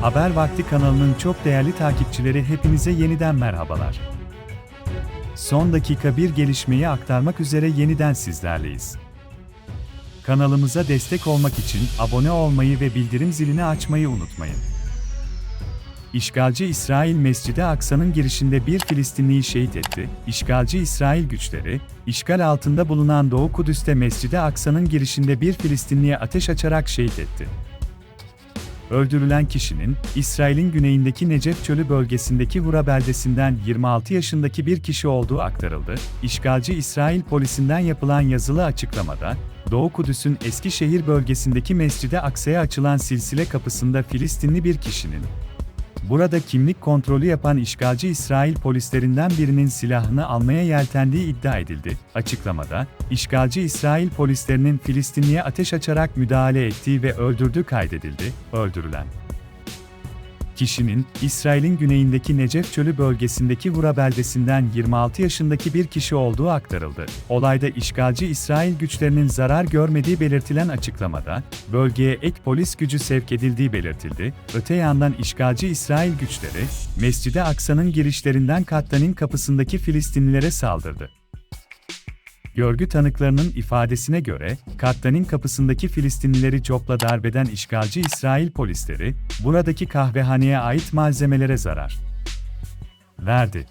Haber Vakti kanalının çok değerli takipçileri hepinize yeniden merhabalar. Son dakika bir gelişmeyi aktarmak üzere yeniden sizlerleyiz. Kanalımıza destek olmak için abone olmayı ve bildirim zilini açmayı unutmayın. İşgalci İsrail Mescid-i Aksa'nın girişinde bir Filistinliyi şehit etti. İşgalci İsrail güçleri, işgal altında bulunan Doğu Kudüs'te Mescid-i Aksa'nın girişinde bir Filistinliye ateş açarak şehit etti. Öldürülen kişinin, İsrail'in güneyindeki Necef Çölü bölgesindeki Hura beldesinden 26 yaşındaki bir kişi olduğu aktarıldı. İşgalci İsrail polisinden yapılan yazılı açıklamada, Doğu Kudüs'ün Eskişehir bölgesindeki Mescid-i Aksa'ya açılan silsile kapısında Filistinli bir kişinin, Burada kimlik kontrolü yapan işgalci İsrail polislerinden birinin silahını almaya yeltendiği iddia edildi. Açıklamada, işgalci İsrail polislerinin Filistinliye ateş açarak müdahale ettiği ve öldürdüğü kaydedildi. Öldürülen kişinin, İsrail'in güneyindeki Necef Çölü bölgesindeki Hura beldesinden 26 yaşındaki bir kişi olduğu aktarıldı. Olayda işgalci İsrail güçlerinin zarar görmediği belirtilen açıklamada, bölgeye ek polis gücü sevk edildiği belirtildi. Öte yandan işgalci İsrail güçleri, Mescid-i Aksa'nın girişlerinden Katlan'in kapısındaki Filistinlilere saldırdı. Görgü tanıklarının ifadesine göre, Katlan'in kapısındaki Filistinlileri copla darbeden işgalci İsrail polisleri, buradaki kahvehaneye ait malzemelere zarar verdi.